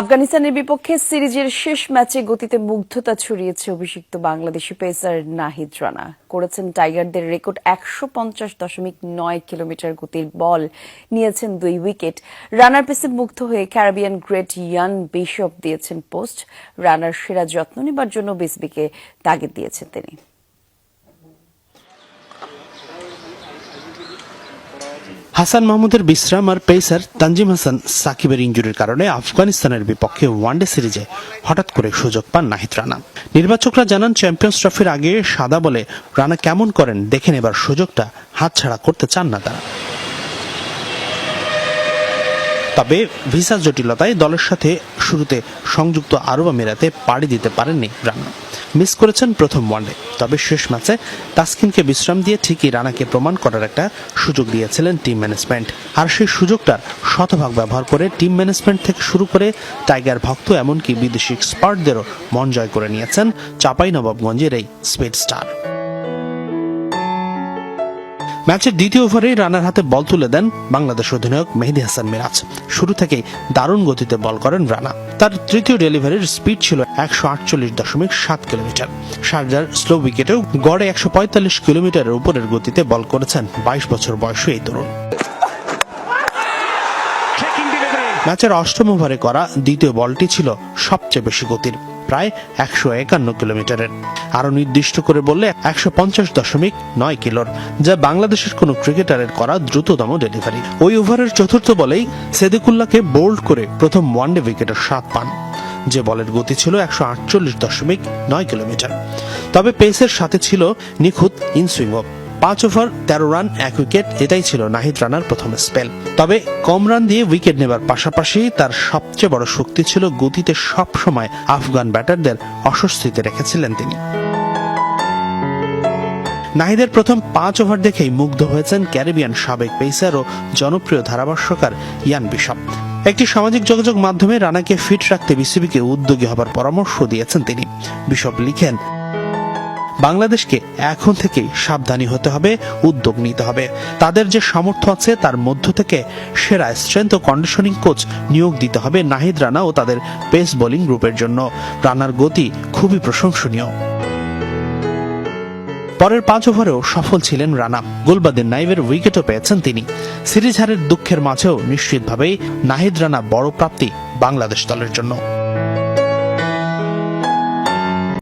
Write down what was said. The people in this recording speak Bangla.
আফগানিস্তানের বিপক্ষে সিরিজের শেষ ম্যাচে গতিতে মুগ্ধতা ছড়িয়েছে অভিষিক্ত বাংলাদেশি পেসার নাহিদ রানা। করেছেন টাইগারদের রেকর্ড একশো পঞ্চাশ দশমিক নয় কিলোমিটার গতির বল নিয়েছেন দুই উইকেট। রানার পেসে মুগ্ধ হয়ে ক্যারাবিয়ান গ্রেট ইয়ান বিশপ দিয়েছেন পোস্ট। রানার সেরা যত্ন নেবার জন্য বিসবিকে তাগিদ দিয়েছেন তিনি। হাসান মাহমুদের বিশ্রাম আর পেসার তানজিম হাসান সাকিবের ইঞ্জুরির কারণে আফগানিস্তানের বিপক্ষে ওয়ানডে সিরিজে হঠাৎ করে সুযোগ পান নাহিদ রানা। নির্বাচকরা জানান, চ্যাম্পিয়ন্স ট্রফির আগে সাদা বলে রানা কেমন করেন, দেখে নেবার সুযোগটা হাতছাড়া করতে চান না তারা। তবে ভিসা জটিলতায় দলের সাথে শুরুতে সংযুক্ত আরব আমিরাতে পাড়ি দিতে পারেননি রানা। মিস করেছেন প্রথম ওয়ানডে। তবে শেষ ম্যাচে তাসকিনকে বিশ্রাম দিয়ে ঠিকই রানাকে প্রমাণ করার একটা সুযোগ দিয়েছিলেন টিম ম্যানেজমেন্ট। আর সেই সুযোগটার শতভাগ ব্যবহার করে টিম ম্যানেজমেন্ট থেকে শুরু করে টাইগার ভক্ত এমনকি বিদেশি এক্সপার্টদেরও মন জয় করে নিয়েছেন চাপাই নবাবগঞ্জের এই স্পিড স্টার। ম্যাচের দ্বিতীয় ওভারে রানার হাতে বল তুলে দেন বাংলাদেশ অধিনায়ক মেহেদি হাসান মিরাজ। শুরু থেকেই দারুণ গতিতে বল করেন রানা। তার তৃতীয় ডেলিভারির স্পিড ছিল একশো আটচল্লিশ দশমিক সাত কিলোমিটার। শারজার স্লো উইকেটেও গড়ে একশো পঁয়তাল্লিশ কিলোমিটারের উপরের গতিতে বল করেছেন বাইশ বছর বয়সী এই তরুণ। ম্যাচের অষ্টম ওভারে করা দ্বিতীয় বলটি ছিল সবচেয়ে বেশি গতির। প্রায় একশো একান্ন কিলোমিটারের। আরও নির্দিষ্ট করে বললে একশো পঞ্চাশ দশমিক নয় কিলোর, যা বাংলাদেশের কোনো ক্রিকেটারের করা দ্রুততম ডেলিভারি। ওই ওভারের চতুর্থ বলেই সেদিকুল্লাহকে বোল্ড করে প্রথম ওয়ানডে উইকেটের স্বাদ পান, যে বলের গতি ছিল একশো আটচল্লিশ দশমিক নয় কিলোমিটার। তবে পেসের সাথে ছিল নিখুঁত ইনসুইং পাঁচ ওভার, তেরো রান, এক উইকেট, এটাই ছিল নাহিদ রানার প্রথম স্পেল। তবে কম রান দিয়ে উইকেট নেবার পাশাপাশি তার সবচেয়ে বড় শক্তি ছিল গতিতে সব সময় আফগান ব্যাটারদের অস্বস্তিতে রেখেছিলেন তিনি। নাহিদের প্রথম পাঁচ ওভার দেখেই মুগ্ধ হয়েছেন ক্যারিবিয়ান সাবেক পেসার ও জনপ্রিয় ধারাভাষ্যকার ইয়ান বিশপ। একটি সামাজিক যোগাযোগ মাধ্যমে রানাকে ফিট রাখতে বিসিবিকে উদ্যোগী হবার পরামর্শ দিয়েছেন তিনি। বিশপ লিখেন বাংলাদেশকে এখন থেকেই সাবধানী হতে হবে, উদ্যোগ নিতে হবে। তাদের যে সামর্থ্য আছে, তার মধ্য থেকে সেরা স্ট্রেংথ ও কন্ডিশনিং কোচ নিয়োগ দিতে হবে নাহিদ রানা ও তাদের পেস বোলিং গ্রুপের জন্য। রানার গতি খুবই প্রশংসনীয়। পরের পাঁচ ওভারেও সফল ছিলেন রানা। গোলবাদের নাইবের উইকেটও পেয়েছেন তিনি। সিরিজ হারের দুঃখের মাঝেও নিশ্চিতভাবেই নাহিদ রানা বড় প্রাপ্তি বাংলাদেশ দলের জন্য।